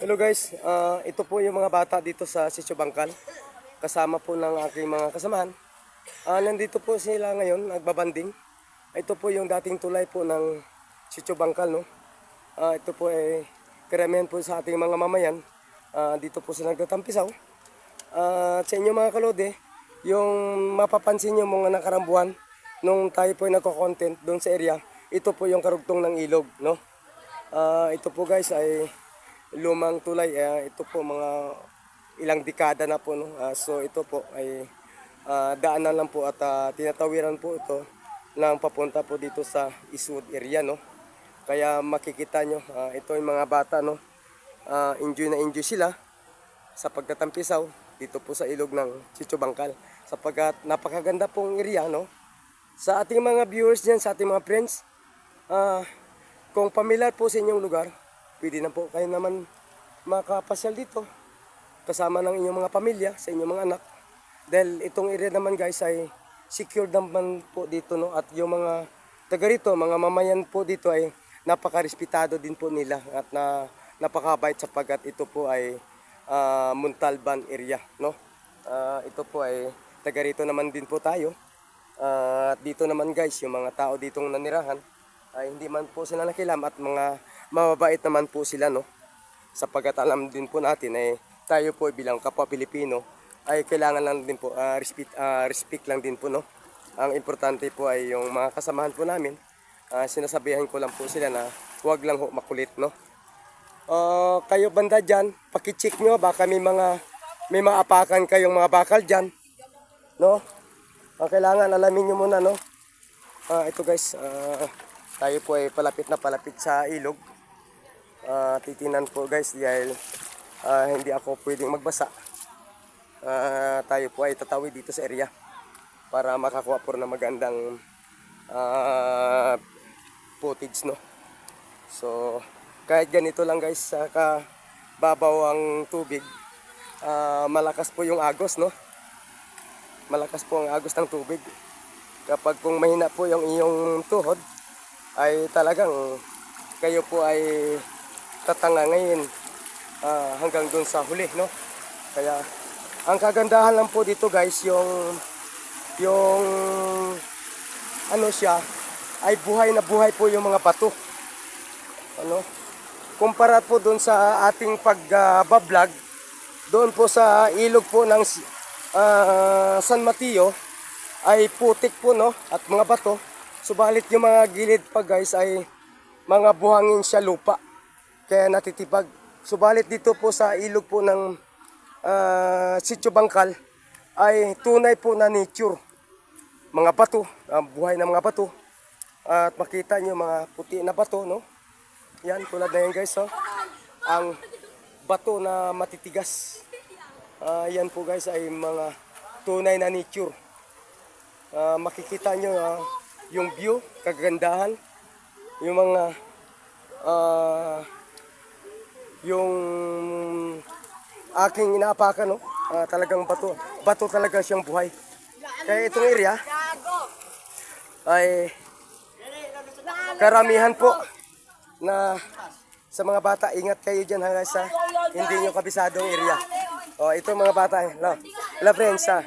Hello guys, Ah, ito po yung mga bata dito sa Sitio Bangkal. Kasama po ng aking mga kasamahan. Ah, nandito po sila ngayon, nagbabanding. Ito po yung dating tulay po ng Sitio Bangkal, no? Ah, ito po ay karamihan po sa ating mga mamayan. Ah, dito po sila nagtatampisaw. At sa inyo mga kalode, yung mapapansin nyo mga nakarang buwan, nung tayo po ay nagko-content doon sa area, ito po yung karugtong ng ilog, no? Ah, ito po guys ay lumang tulay. eh, ito po mga ilang dekada na po. No? Ah, so ito po ay ah, daanan lang po at ah, tinatawiran po ito ng papunta po dito sa Eastwood area. No? Kaya makikita nyo, ah, ito yung mga bata. No? Ah, enjoy na enjoy sila sa pagtatampisaw dito po sa ilog ng Chicho Bangkal. Sapagkat napakaganda pong area. No? Sa ating mga viewers dyan, sa ating mga friends, ah, kung pamilyar po sa inyong lugar, pwede na po kayo naman makapasyal dito kasama ng inyong mga pamilya, sa inyong mga anak. Dahil itong area naman guys ay secured naman po dito no at yung mga taga rito, mga mamayan po dito ay napakarespetado din po nila at na napakabait sapagkat ito po ay ah, Muntalban area no. Ah, ito po ay taga rito naman din po tayo. Ah, At dito naman guys, yung mga tao ditong nanirahan ay hindi man po sila nakilam at mga mababait naman po sila no. Sapagkat alam din po natin ay tayo po bilang kapwa Pilipino ay kailangan lang din po ah, respect, ah, respect lang din po no. Ang importante po ay yung mga kasamahan po namin ah, sinasabihan ko lang po sila na huwag lang ho makulit no. Ah, kayo banda dyan, pakicheck nyo baka may mga may mga apakan kayong mga bakal dyan. No? Ang kailangan alamin nyo muna no. Ah, ito guys, ah, tayo po ay palapit na palapit sa ilog. Ah, titinan po guys dahil ah, hindi ako pwedeng magbasa. Ah, tayo po ay tatawid dito sa area para makakuha po ng magandang ah, footage no. So kahit ganito lang guys sa kababaw ang tubig, ah, malakas po yung agos no. Malakas po ang agos ng tubig. Kapag kung mahina po yung iyong tuhod, ay talagang kayo po ay tatangangayin ah, hanggang dun sa huli, no? Kaya ang kagandahan lang po dito guys, yung yung ano siya, ay buhay na buhay po yung mga bato. Ano? Kumpara po dun sa ating pagbablog, doon po sa ilog po ng ah, San Mateo, ay putik po no at mga bato. Subalit yung mga gilid pa guys ay mga buhangin siya lupa. Kaya natitipag. Subalit dito po sa ilog po ng ah, Sitio Bangkal ay tunay po na nature. Mga bato, ah, buhay na mga bato. At makita nyo mga puti na bato no. Yan tulad na yan guys oh. Ang bato na matitigas. Ah, yan po guys ay mga tunay na nature. Ah, makikita nyo ah, yung view, kagandahan, yung mga ah, yung aking inaapakan, no? Ah, talagang bato. Bato talaga siyang buhay. Kaya itong area ay karamihan po na sa mga bata, ingat kayo dyan hanggang sa hindi nyo kabisadong area. O, ito mga bata, la, la friends, ah.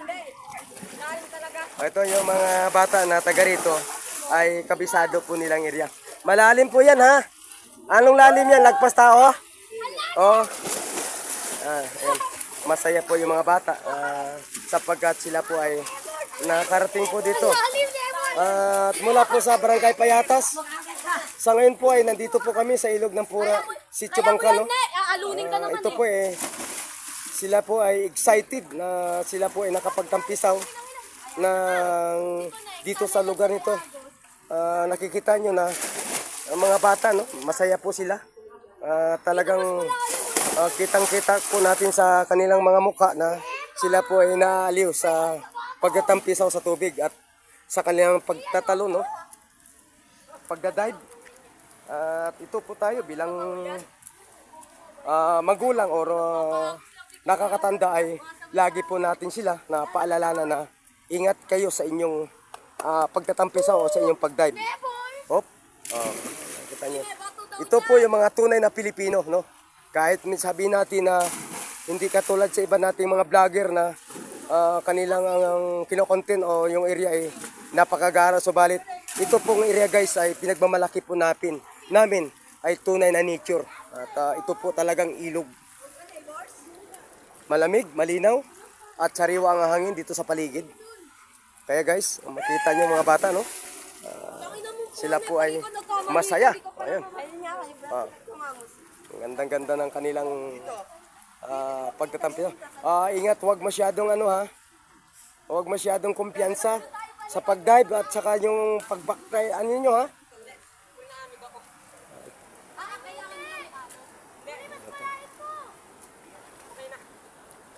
Ito yung mga bata na taga rito ay kabisado po nilang area. Malalim po yan ha. Anong lalim yan? Lagpas tao? Oh. Ah, ayan. Masaya po yung mga bata ah, sapagkat sila po ay nakarating po dito. At mula po sa Barangay Payatas, sa ngayon po ay nandito po kami sa ilog ng Pura, Sitio Bangkal. No? Aalunin ka Ah, ito po eh, sila po ay excited na sila po ay nakapagtampisaw ng dito sa lugar nito. Ah, nakikita nyo na ang mga bata, no? masaya po sila. Ah, talagang ah, kitang-kita po natin sa kanilang mga mukha na sila po ay naaliw sa pagtatampisaw sa tubig at sa kanilang pagtatalo, no? pagdadive. At ito po tayo bilang ah, magulang or ah, nakakatanda ay lagi po natin sila na paalalanan na ingat kayo sa inyong ah, pagtatampisaw o sa inyong pagdive. Hop. Oh, kita niyo. Ito po yung mga tunay na Pilipino, no? Kahit sabihin natin na hindi katulad sa iba nating mga vlogger na ah, kanilang ang, kinokontent o yung area ay napakagara. Subalit, ito pong area guys ay pinagmamalaki po natin, namin ay tunay na nature. At ah, ito po talagang ilog. Malamig, malinaw, at sariwa ang hangin dito sa paligid. Kaya guys, makita niyo mga bata, no? Ah, sila po ay masaya. Ayun. Ah. Ang gandang-ganda ng kanilang ah, pagtatampi. Ah, ingat, huwag masyadong ano ha. Huwag masyadong kumpiyansa sa pag-dive at saka yung pag-backdive. Ano nyo ha?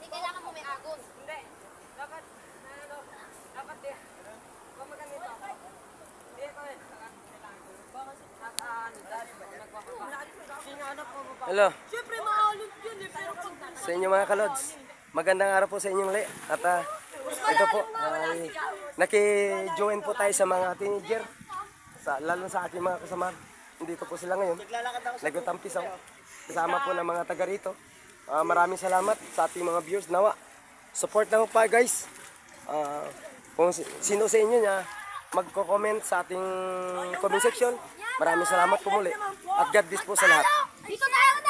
Hindi kailangan mo may agos. Hindi. Dapat, ano, dapat di. Kung maganito. Dito eh. At ano, dali ba? Nagpapapa. Sinanap mo ba? Hello. Siyempre maalot yun eh. Pero pag Sa inyo mga kalods. Magandang araw po sa inyong li. At ah, ito po, ay naki-join po tayo sa mga teenager. Sa, lalo sa ating mga kasama. Dito po sila ngayon. Nagtatampisaw. Kasama po ng mga taga rito. Ah, maraming salamat sa ating mga viewers. Nawa, support na po pa guys. Ah, kung si- sino sa inyo niya magko-comment sa ating comment section. Maraming salamat po muli. At God bless po sa lahat. Dito tayo!